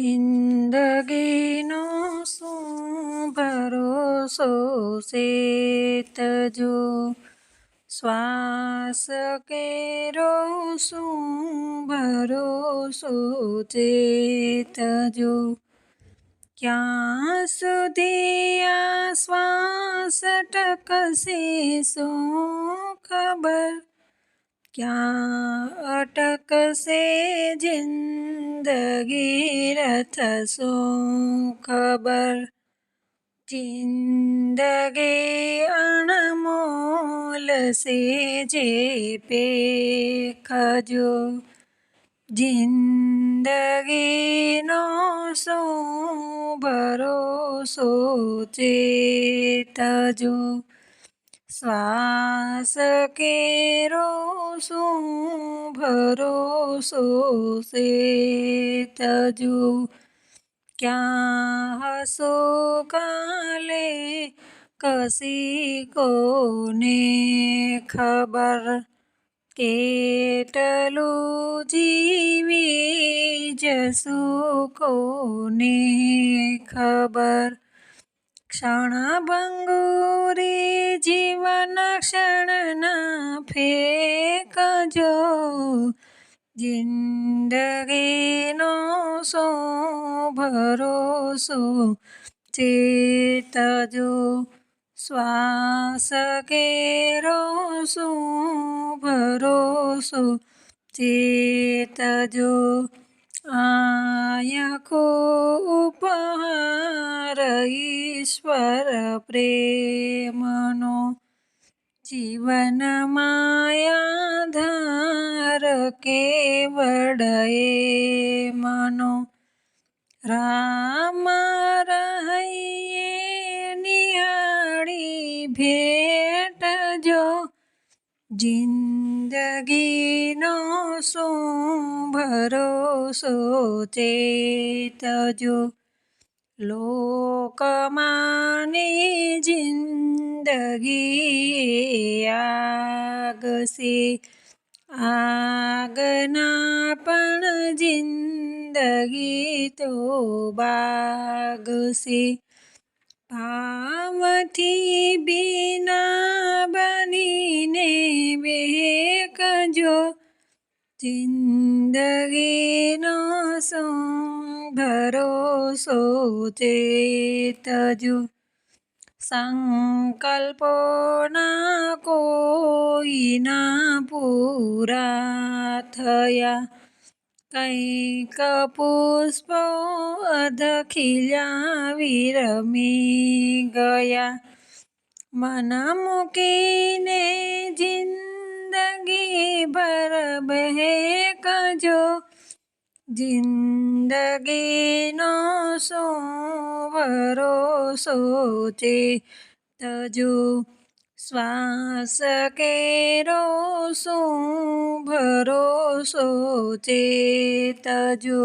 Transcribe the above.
જિંદગીનો શું ભરોસો શેતજો શ્વાસ કેરો શું ભરોસો ચેતજો ક્યાં સુધી આ શ્વાસ ટકશે શું ખબર? ક્યાં અટકશે જિંદગી રથ શું ખબર જિંદગી અણમોલ છે જે પેખજો જિંદગીનો શું ભરોસો ચેતજો શ્વાસ કેરો શું ભરોસો શેતજો ક્યાં હસો કાલે કસી કોને ખબર કેટલું જીવી જશું કોને ખબર ક્ષણભંગુરી જીવન ક્ષણના ફેંકજો. જિંદગીનો સો ભરોસો ચેતજો શ્વાસ કેરો શું ભરોસો ચેતજો આયખો ઉપહાર ઈશ્વર પ્રેમનો. જીવન માયાધાર કેવડ મનો રામ રહીએ નિહાળી ભેટજો જિંદગીનો શું ભરોસો ચેતજો લોકમાની જિંદગી આગશે. આગના પણ જિંદગી તો બાગશે. પામથી બિના બનીને જિંદગીનો શું ભરોસો ચેતજો સંકલ્પોના કોઈના પૂરા થયા કંઈક પુષ્પો અધ ખીલ્યા વિરમી ગયા મન મૂકીને જિંદગી ભર બહેકજો જિંદગીનો શું ભરોસો ચેતજો શ્વાસ કેરો શું ભરોસો ચેતજો